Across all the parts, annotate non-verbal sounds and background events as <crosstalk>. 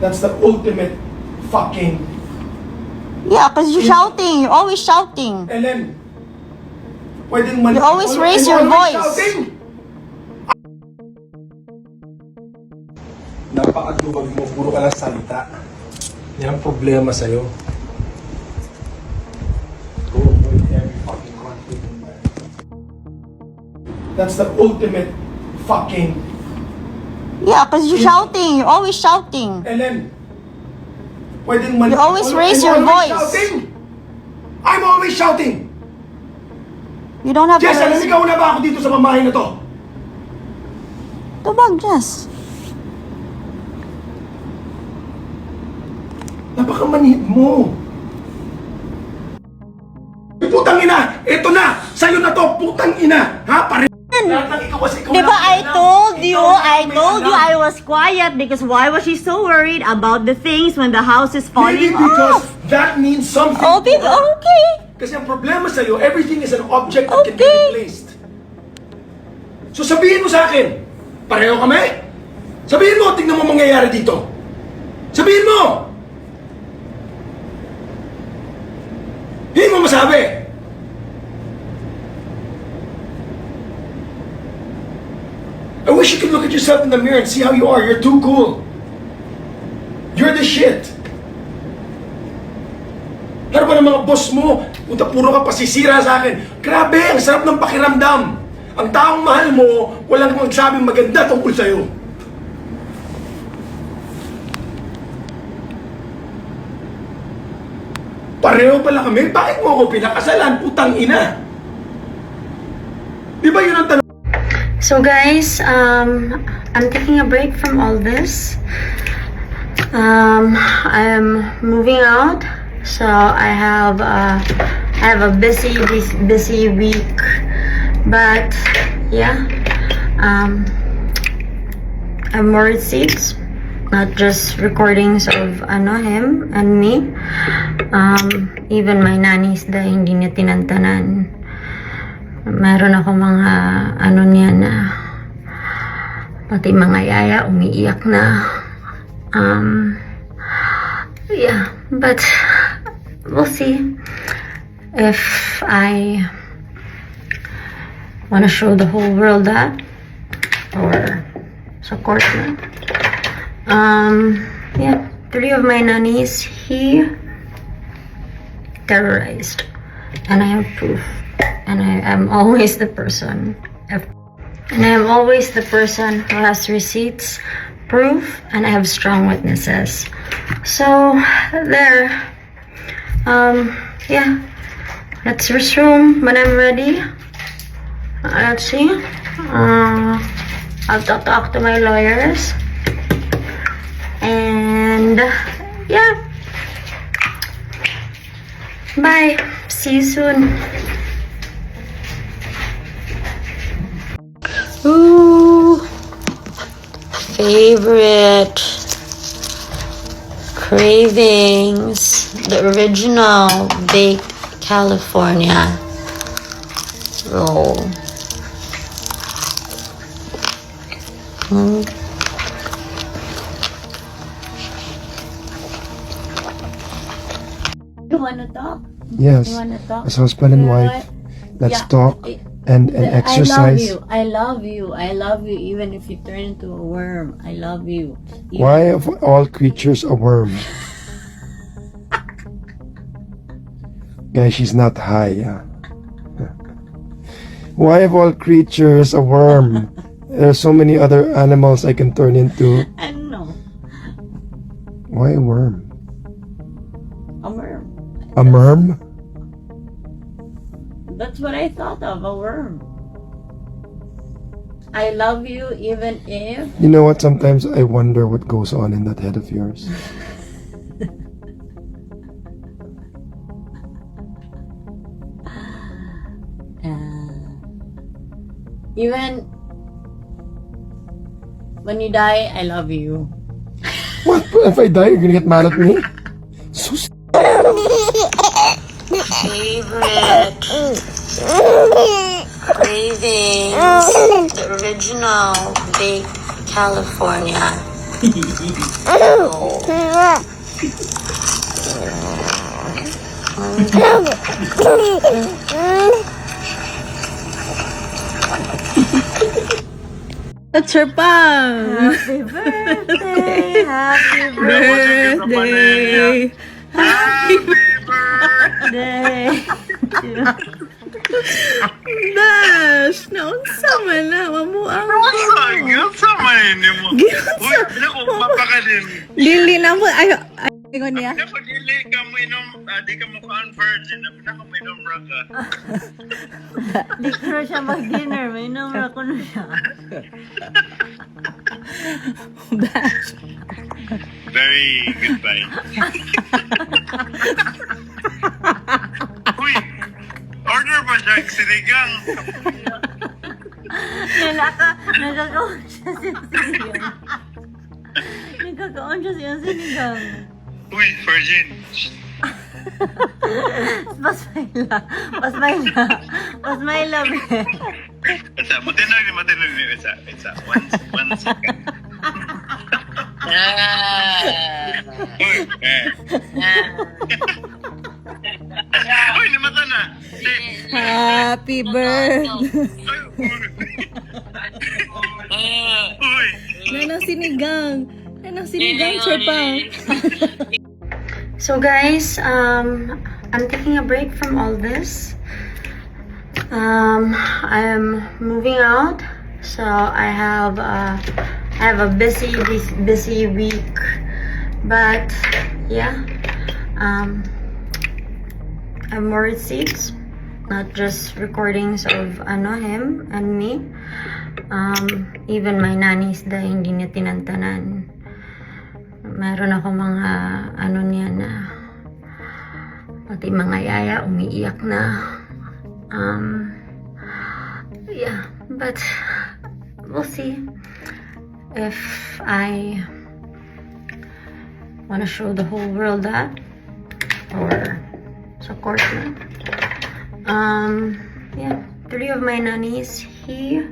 That's the ultimate fucking Yeah, because you're shouting. You're always shouting. Ellen. Pwedeng man... You always I'm raise your voice. shouting. Napakaduwag mo, puro ka lang salita. Yan ang problema sa'yo. That's the ultimate fucking Yeah, because you're shouting. You're always shouting. Ellen. Pwedeng man... You always raise your always voice. Shouting. I'm always shouting! You don't have Jess, to alam raise... ikaw na ba ako dito sa pamahay na to? Tubag, Jess. Napakamanhid mo. Putang ina! Ito na! Sa'yo na to! Putang ina! Ha? Pare... Ng ikaw kasi ikaw Di ba lang I alam. told you, lang I may told you alam. I was quiet because why was she so worried about the things when the house is Maybe falling because off? that means something Oh, to babe, her. okay. Kasi ang problema sa'yo, everything is an object that can be Okay. replaced. So sabihin mo sa akin, pareho kami? Sabihin mo, tingnan mo mangyayari dito. Sabihin mo! Hindi mo masabi. I wish you could look at yourself in the mirror and see how you are. You're too cool. You're the shit. Ano ba ng mga boss mo? Puta, puro ka pasisira sa akin. Grabe, ang sarap ng pakiramdam. Ang taong mahal mo, walang magsabing maganda tungkol sa'yo. Pareho pala kami. Bakit mo ako pinakasalan? Putang ina. Di ba yun ang tanong? So guys, um, I'm taking a break from all this. Um, I'm moving out, so I have uh, I have a busy busy, week. But yeah, um, I have more receipts, not just recordings of ano him and me. Um, even my nannies da hindi niya tinantanan meron ako mga ano niya na pati mga yaya umiiyak na. Um yeah but we'll see if I want to show the whole world that or support na. Um yeah three of my nannies he terrorized. And I have proof and I am always the person and I am always the person who has receipts proof and I have strong witnesses. So there. Um yeah. Let's resume when I'm ready. Uh, let's see. Uh, I'll talk, talk to my lawyers. And yeah. Bye. See you soon Favorite. Cravings. The original baked California roll. Mm. You wanna talk? Yes, You wanna talk? as husband and You wife, let's Yeah. talk I- and, and I love you. I love you. I love you even if you turn into a worm. I love you. Even- <laughs> Why of all creatures a worm? Guys, she's not high. Yeah. Why of all creatures a worm? There are so many other animals I can turn into. I don't know. Why a worm? A worm. A merm? That's what I thought of. A worm. I love you even if You know what? Sometimes I wonder what goes on in that head of yours. <laughs> uh, even when you die, I love you. What? If I die, you're gonna get mad at me? <laughs> So Favorite. Cravings. The original baked California That's her pa. Happy birthday! <laughs> Happy Birthday. birthday! Dash, naunsa man na. Mamuang Gilsa man ini mo. Uy, naku, mapakalim. Lili na mo. Ay, ay, ingon niya. Naku, dili ka mo inom, ah, di ka mo ka-virgin. Naku, mo inom ra ka. <laughs> Di ko na siya mag-dinner. May number ko na siya. Very goodbye. <laughs> Uy, order ba siya sinigang? Nalaka, nagkakaon siya sa sinigang. Nagkakaon siya sa sinigang. Uy, virgin. Pasmayla. Pasmayla. Pasmayla, be. Isa, matinog ni matinog ni isa. Isa, one, one second. Uy, eh. Uy, na. Si, Happy birthday. Nanang sinigang. Nanang sinigang, sir pa. <laughs> So guys, um, I'm taking a break from all this. Um, I'm moving out, so I have uh, I have a busy busy, busy week. But yeah, um, I have more receipts, not just recordings of ano him and me. Um, even my nannies da hindi niya tinantanan meron ako mga ano niya na pati mga yaya umiiyak na um yeah but we'll see if I want to show the whole world that or support me um yeah three of my nannies he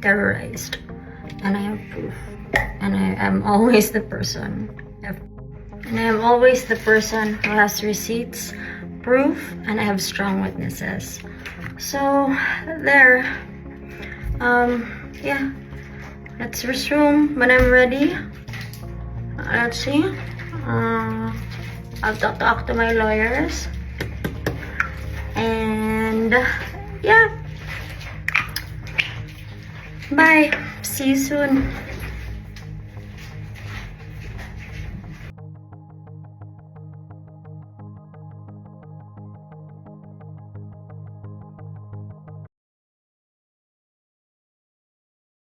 terrorized and I have proof and I am always the person. And I am always the person who has receipts, proof, and I have strong witnesses. So there. Um, yeah. Let's resume when I'm ready. Let's see. Uh, I'll talk, talk to my lawyers. And yeah. Bye. See you soon.